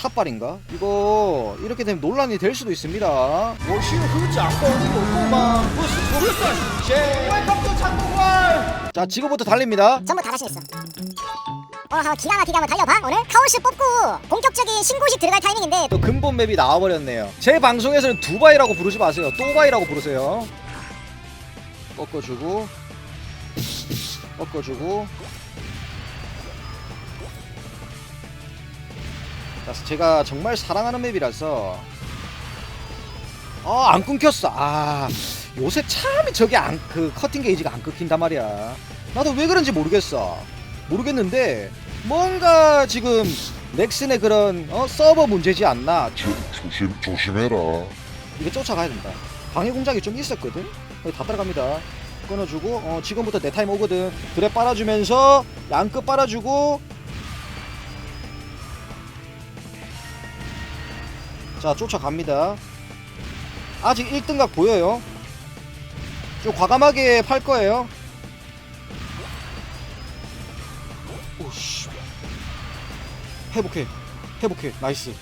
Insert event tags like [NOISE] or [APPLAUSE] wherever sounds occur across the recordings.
찻발인가? 이거 이렇게 되면 논란이 될 수도 있습니다. 역시 흐지 않고 오고만 부스 부스 쉐 웰컴 투 창고관. 자 지금부터 달립니다. 전부 다 자신 있어. 오늘 한번 기가 막히게 한번 달려봐. 오늘 카오스 뽑고 본격적인 신고식 들어갈 타이밍인데 또 근본 맵이 나와버렸네요. 제 방송에서는 두바이라고 부르지 마세요. 또바이라고 부르세요. 꺾어주고 꺾어주고 자, 제가 정말 사랑하는 맵이라서 아안 끊겼어. 아 요새 참 저게 안 그 커팅 게이지가 안 끊긴단 말이야. 나도 왜 그런지 모르겠어. 모르겠는데 뭔가 지금 넥슨의 그런 어, 서버 문제지 않나. 조, 조심 조심해라. 이거 쫓아가야 된다. 방해 공작이 좀 있었거든. 거기 다 따라갑니다. 끊어주고 어, 지금부터 내 타임 오거든. 드랩 빨아주면서 양끝 빨아주고 자 쫓아갑니다. 아직 1등각 보여요. 좀 과감하게 팔 거예요. 오씨. 회복해. 회복해. 나이스.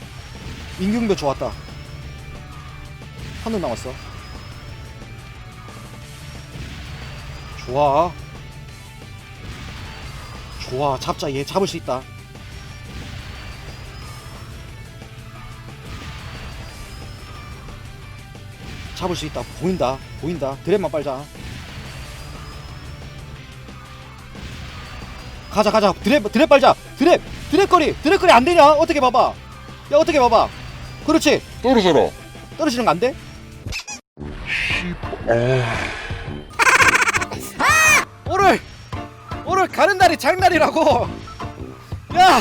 임경배 좋았다. 한명 남았어. 좋아. 좋아. 잡자. 얘 잡을 수 있다. 잡을 수 있다. 보인다. 보인다. 드랩만 빨자. 가자 가자. 드랩 드랩 빨자. 드랩 드랩 거리. 드랩 거리 안 되냐? 어떻게 봐봐. 야 어떻게 봐봐. 그렇지. 떨어져라. 떨어지는 거 안 돼? 아, 오늘 오늘 가는 날이 장날이라고 야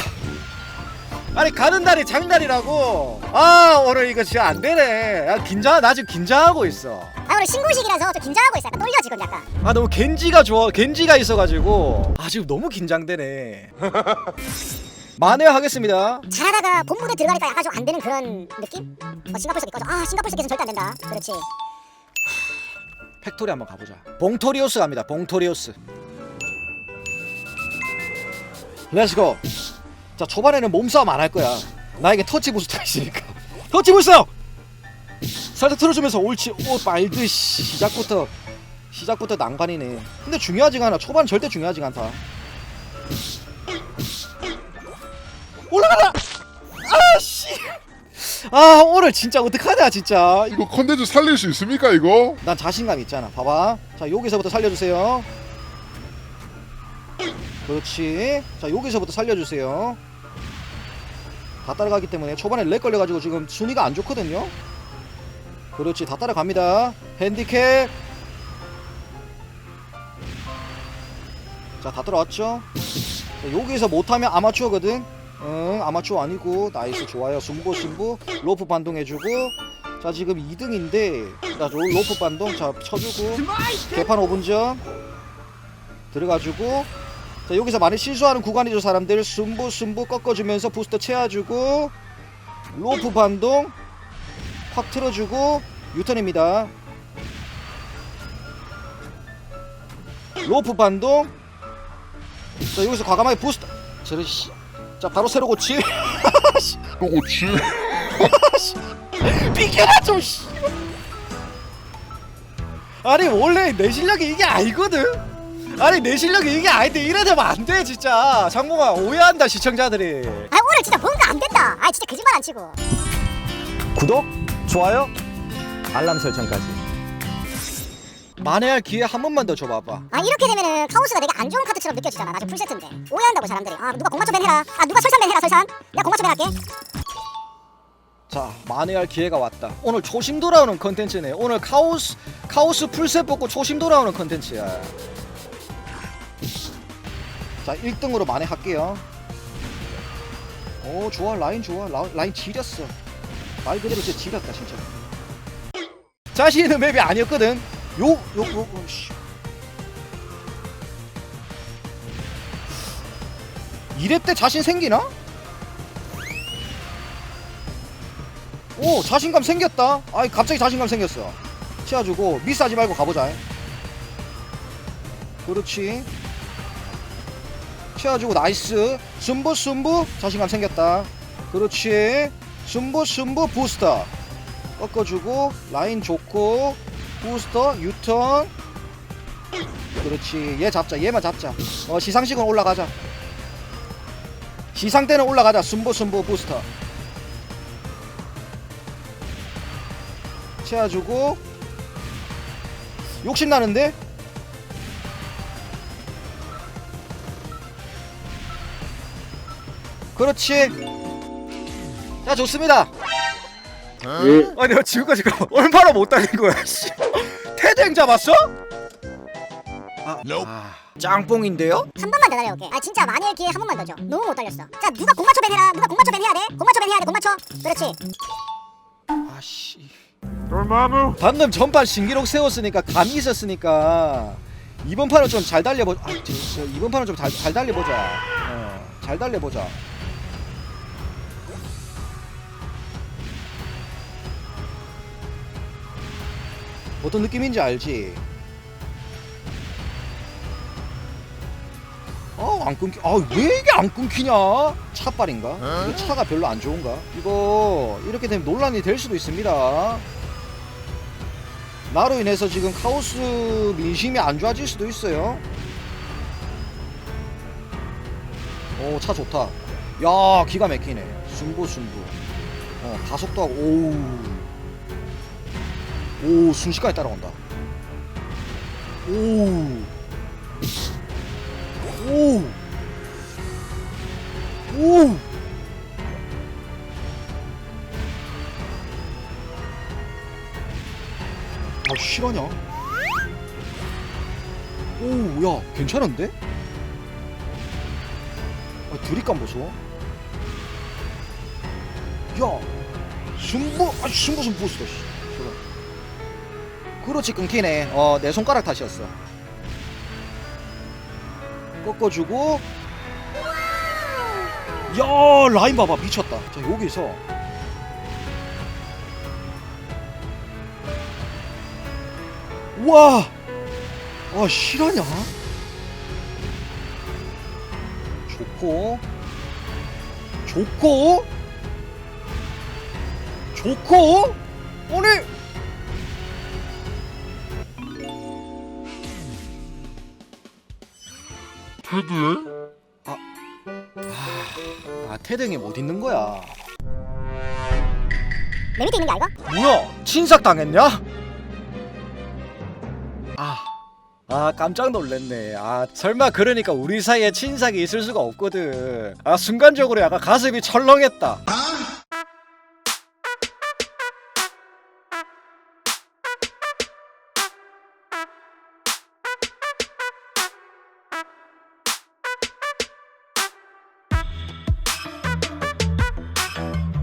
아니 가는 날이 장날이라고 아 오늘 이거 진짜 안 되네 야 긴장 나 지금 긴장하고 있어 아 오늘 신고식이라서 좀 긴장하고 있어. 약간 떨려 지금 약간. 아 너무 겐지가 좋아 겐지가 있어가지고 아 지금 너무 긴장되네 [LAUGHS] 만회 하겠습니다 잘하다가 본무대 들어가니까 약간 좀 안 되는 그런 느낌? 어, 싱가포르 섞 꺼져. 아 싱가포르 섞기는 절대 안 된다. 그렇지. 팩토리 한번 가보자 봉토리오스 갑니다 봉토리오스 렛츠고 자 초반에는 몸싸움 안 할 거야 나에게 터치 부스터가 [LAUGHS] 있으니까 터치 부스터 살짝 틀어주면서 옳지 오 씨, 시작부터 시작부터 난관이네 근데 중요하지가 않아 초반 절대 중요하지가 않다 올라가라 아씨 아 오늘 진짜 어떡하냐 진짜 이거 컨텐츠 살릴 수 있습니까 이거? 난 자신감 있잖아. 봐봐. 자, 여기서부터 살려주세요. 그렇지. 자, 여기서부터 살려주세요. 다 따라가기 때문에 초반에 렉 걸려가지고 지금 순위가 안 좋거든요. 그렇지. 다 따라갑니다. 핸디캡. 자, 다 들어왔죠? 자, 여기서 못하면 아마추어거든. 응, 아마추어 아니고. 나이스, 좋아요. 승부, 승부. 로프 반동해주고. 자 지금 2등인데 자 로, 로프 반동 자 쳐주고 개판 5분 전 들어가주고 자 여기서 많이 실수하는 구간이죠 사람들. 승부 승부 꺾어주면서 부스터 채워주고 로프 반동 확 틀어주고 유턴입니다. 로프 반동. 자 여기서 과감하게 부스터. 저런 씨 자 바로 새로 고치. 또고치? [LAUGHS] 비켜라 좀 씨. 아니 원래 내 실력이 이게 아니거든. 아니 내 실력이 이게 아닌데 이래 되면 안 돼 진짜. 장봉아 오해한다 시청자들이. 아 오늘 진짜 뭔가 안 된다. 아 진짜 거짓말 안 치고. 구독, 좋아요, 알람 설정까지. 만회할 기회 한 번만 더 줘봐봐. 아 이렇게 되면은 카오스가 되게 안 좋은 카드처럼 느껴지잖아. 나중 풀세트인데 오해한다고 사람들이. 아 누가 공맞춤 밴 해라. 아 누가 설산 밴 해라 설산. 내가 공맞춤 밴 할게. 자 만회할 기회가 왔다. 오늘 초심 돌아오는 컨텐츠네. 오늘 카오스 카오스 풀셋 뽑고 초심 돌아오는 컨텐츠야. 자 1등으로 만회할게요. 오 좋아 라인 좋아 라, 라인 지렸어. 말 그대로 진짜 지렸다 진짜. 자신 있는 맵이 아니었거든. 요 요 요 요, 씨. 이랩 때 자신 생기나? 오 자신감 생겼다 아이 갑자기 자신감 생겼어 치워주고 미스하지 말고 가보자 그렇지 치워주고 나이스. 순부 순부. 자신감 생겼다. 그렇지. 순부 순부 부스터. 꺾어주고 라인 좋고 부스터 유턴. 그렇지. 얘 잡자. 얘만 잡자. 어 시상식은 올라가자. 시상 때는 올라가자. 순부 순부 부스터. 채워주고. 욕심나는데 그렇지. 자 좋습니다. 아니 내가 지금까지 얼마나 못 달린 거야 씨. 태댕 잡았어? 아, 아 짱뽕인데요? 한 번만 더 달려올게. 아 진짜 만일 기회 한 번만 더줘. 너무 못 달렸어. 자 누가 공마초 밴 해라. 누가 공마초 밴 해야 돼. 공마초 밴 해야 돼. 공마초 그렇지. 아씨. 방금 전판 신기록 세웠으니까 감이 있었으니까 이번 판은 좀 잘 달려보자 아, 저, 저, 이번 판은 좀 잘 달려보자. 어, 잘 달려보자 어떤 느낌인지 알지? 어, 안 끊기. 아, 왜 이게 안 끊기냐? 차빨인가? 이거 차가 별로 안 좋은가? 이거 이렇게 되면 논란이 될 수도 있습니다. 나로 인해서 지금 카오스 민심이 안 좋아질 수도 있어요. 오, 차 좋다. 야, 기가 막히네. 순부 순부. 어, 가속도 하고 오우. 오, 순식간에 따라온다. 오. 오! 오! 아, 실화냐? 오, 야, 괜찮은데? 아, 드립감 보소. 야, 순부, 아, 수 씨. 그렇지, 끊기네. 어, 내 손가락 탓이었어. 꺾어주고 야 라인 봐봐 미쳤다 자 여기서 와! 아 실화냐? 좋고 좋고 좋고 오늘 테드에? 아 태등이 못 있는 거야 내 밑에 있는 게 알고? 뭐야? 친삭 당했냐? 아, 아 깜짝 놀랐네. 아 설마 그러니까 우리 사이에 친삭이 있을 수가 없거든. 아 순간적으로 약간 가슴이 철렁했다.